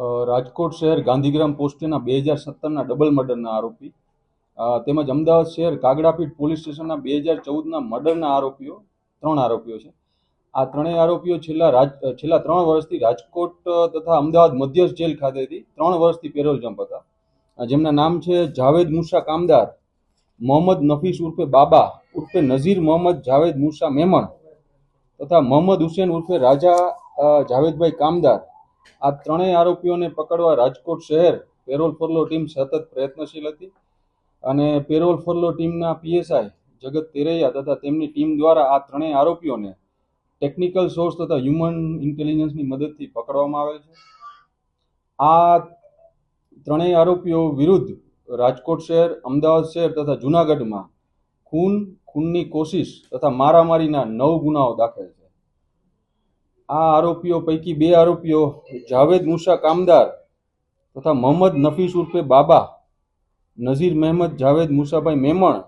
રાજકોટ શહેર ગાંધીગ્રામ પોસ્ટેના બે હજાર સત્તરના ડબલ મર્ડરના આરોપી. તેમજ અમદાવાદ શહેર કાગડાપીઠ પોલીસ સ્ટેશનના બે હજાર ચૌદના મર્ડરના આરોપીઓ, ત્રણ આરોપીઓ છે. આ ત્રણેય આરોપીઓ છેલ્લા રાજ, છેલ્લા ત્રણ વર્ષથી રાજકોટ તથા અમદાવાદ મધ્યસ્થ જેલ ખાતેથી ત્રણ વર્ષથી પેરોલ જમ્પ હતા. જેમના નામ છે જાવેદ મુસા કામદાર, મોહમ્મદ નફીસ ઉર્ફે બાબા ઉર્ફે નઝીર મોહમ્મદ જાવેદ મુસા મેમણ તથા મોહમ્મદ હુસેન ઉર્ફે રાજા જાવેદભાઈ કામદાર. આ ત્રણેય આરોપીઓને પકડવા રાજકોટ શહેર પેરોલ ફોરલો ટીમ સતત પ્રયત્નશીલ હતી અને પેરોલ ફોરલો ટીમના પીએસઆઈ જગત તેરૈયા તથા તેમની ટીમ દ્વારા આ ત્રણેય આરોપીઓને ટેકનિકલ સોર્સ તથા હ્યુમન ઇન્ટેલિજન્સની મદદથી પકડવામાં આવેલ છે. આ ત્રણેય આરોપીઓ વિરુદ્ધ રાજકોટ શહેર, અમદાવાદ શહેર તથા જૂનાગઢમાં ખૂન, ખૂનની કોશિશ તથા મારામારીના નવ ગુનાઓ દાખલ છે. આ આરોપીઓ પૈકી બે આરોપીઓ જાવેદ મુસા કામદાર તથા મોહમ્મદ નફીસ ઉર્ફે બાબા, નઝીર મહેમદ, જાવેદ મુસાભાઈ મેમણ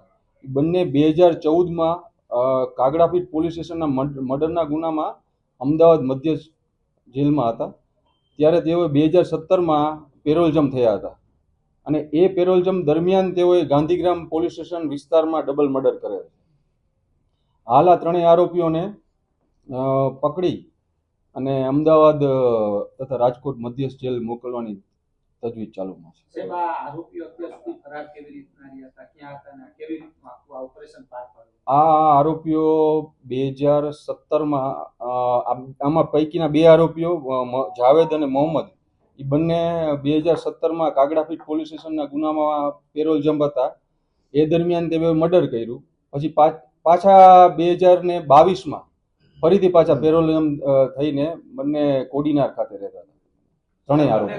બંને બે હજાર ચૌદમાં કાગડાપીઠ પોલીસ સ્ટેશનના મર્ડ- મર્ડરના ગુનામાં અમદાવાદ મધ્ય જેલમાં હતા. ત્યારે તેઓએ બે હજાર સત્તરમાં પેરોલજમ થયા હતા અને એ પેરોલજમ દરમિયાન તેઓએ ગાંધીગ્રામ પોલીસ સ્ટેશન વિસ્તારમાં ડબલ મર્ડર કરેલ હાલ આ ત્રણેય આરોપીઓને પકડી અને અમદાવાદ તથા રાજકોટ મધ્યસ્થ જેલ મોકલવાની તજવીજ ચાલુમાં છે. આ આરોપીઓ બે હજાર સત્તરમાં આમાં પૈકીના બે આરોપીઓ જાવેદ અને મોહમ્મદ એ બંને બે હજાર સત્તરમાં કાગડાફીટ પોલીસ સ્ટેશનના ગુનામાં પેરોલ જમ્પ હતા એ દરમિયાન તેઓએ મર્ડર કર્યું. પછી પાછા બે હજાર ને બાવીસમાં ફરીથી પાછા પેરોલ જમ્પ થઈને બંને કોડીનાર ખાતે રહેતા હતા. ત્રણેય કારણ?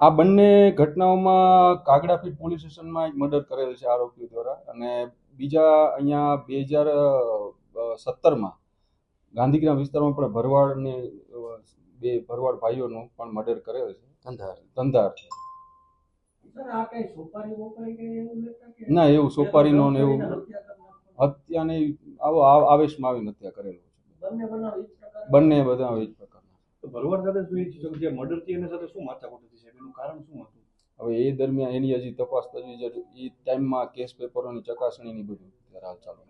આ બંને ઘટનાઓમાં કાગડાપીઠ પોલીસ સ્ટેશનમાં એક મર્ડર કરેલ છે આરોપીઓ દ્વારા અને બીજા અહીંયા બે હજાર સત્તરમાં ગાંધીગ્રામ વિસ્તારમાં પણ ભરવાડને બે ભરવાડ ભાઈઓનું પણ મર્ડર કરેલ છે. ધંધાર ધંધાર સર આ કઈ સોપારી વોપારી કઈ એવું લેતા કે ના એવું સોપારીનો ને એવું? હત્યાને આવો આ- આવેશમાં આવીને હત્યા કરેલો છે. બંને બધા એ જ પ્રકારના? તો ભરવાડ સાથે શું જે મર્ડરથી એના સાથે શું માથાકૂટ હતી એનું કારણ શું હતું? હવે એ દરમિયાન એની હજી તપાસ તજવીજ એ ટાઈમમાં કેસ પેપરોની ચકાસણીની બધું ત્યારે હાલ ચાલુ